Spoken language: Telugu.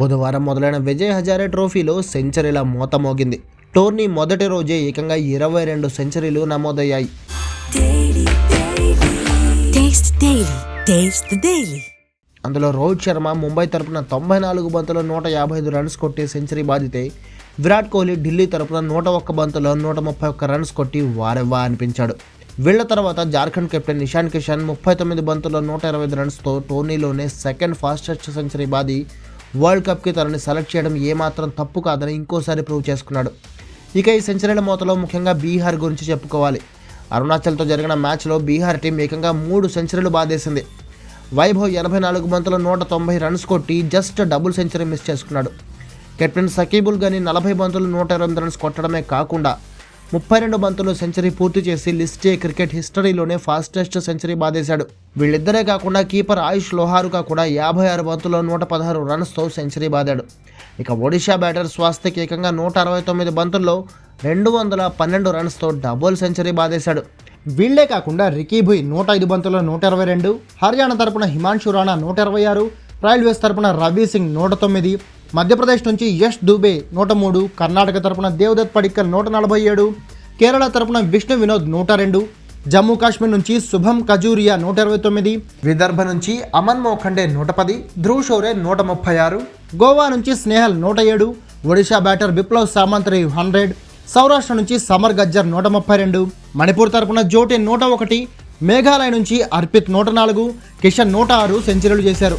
బుధవారం మొదలైన విజయ్ హజారే ట్రోఫీలో సెంచరీల మోత మోగింది టోర్నీ మొదటి రోజే ఏకంగా ఇరవై రెండు సెంచరీలు నమోదయ్యాయి. అందులో రోహిత్ శర్మ ముంబై తరపున తొంభై నాలుగు బంతుల్లో నూట యాభై ఐదు రన్స్ కొట్టి సెంచరీ బాధితే విరాట్ కోహ్లీ ఢిల్లీ తరపున నూట ఒక్క బంతులో నూట ముప్పై ఒక్క రన్స్ కొట్టి వారెవ్వా అనిపించాడు. వీళ్ళ తర్వాత జార్ఖండ్ కెప్టెన్ ఇషాన్ కిషన్ ముప్పై తొమ్మిది బంతుల్లో నూట ఇరవై ఐదు రన్స్తో టోర్నీలోనే సెకండ్ ఫాస్టెస్ట్ సెంచరీ బాది వరల్డ్ కప్కి తనని సెలెక్ట్ చేయడం ఏమాత్రం తప్పు కాదని ఇంకోసారి ప్రూవ్ చేసుకున్నాడు. ఇక ఈ సెంచరీల మూతలో ముఖ్యంగా బీహార్ గురించి చెప్పుకోవాలి. అరుణాచల్తో జరిగిన మ్యాచ్లో బీహార్ టీం ఏకంగా మూడు సెంచరీలు బాధేసింది. వైభవ్ ఎనభై నాలుగు బంతులు నూట తొంభై రన్స్ కొట్టి జస్ట్ డబుల్ సెంచరీ మిస్ చేసుకున్నాడు. కెప్టెన్ సకీబుల్ గని నలభై బంతులు నూట ఇరవై ఎనిమిది రన్స్ కొట్టడమే కాకుండా ముప్పై రెండు బంతులు సెంచరీ పూర్తి చేసి లిస్ట్ ఏ క్రికెట్ హిస్టరీలోనే ఫాస్టెస్ట్ సెంచరీ బాధేశాడు వీళ్ళిద్దరే కాకుండా కీపర్ ఆయుష్ లోహారుగా కూడా యాభై ఆరు బంతుల్లో నూట పదహారు రన్స్తో సెంచరీ బాదాడు. ఇక ఒడిషా బ్యాటర్ స్వాస్థిక్ ఏకంగా నూట అరవై తొమ్మిది బంతుల్లో రెండు వందల పన్నెండు రన్స్తో డబుల్ సెంచరీ బాధేశాడు వీళ్ళే కాకుండా రికీభుయ్ నూట ఐదు బంతుల్లో నూట ఇరవై రెండు హర్యానా తరపున హిమాన్షు రాణా నూట ఇరవై ఆరు రైల్వేస్ తరపున రవి సింగ్ నూట తొమ్మిది మధ్యప్రదేశ్ నుంచి యష్ దుబే నూట మూడు కర్ణాటక తరపున దేవదత్ పడిక్కల్ నూట నలభై ఏడు కేరళ తరపున విష్ణు వినోద్ నూట రెండు జమ్మూ కాశ్మీర్ నుంచి శుభం ఖజూరియా నూట ఇరవై తొమ్మిది విదర్భ నుంచి అమన్ మోఖండే నూట పది ధ్రువ్ షోరే నూట ముప్పై ఆరు గోవా నుంచి స్నేహల్ నూట ఏడు ఒడిషా బ్యాటర్ బిప్లవ్ సామంత్రి హండ్రెడ్ సౌరాష్ట్ర నుంచి సమర్ గజ్జర్ నూట ముప్పై రెండు మణిపూర్ తరపున జోటే నూట ఒకటి మేఘాలయ నుంచి అర్పిత్ నూట నాలుగు కిషన్ నూట ఆరు సెంచరీలు చేశారు.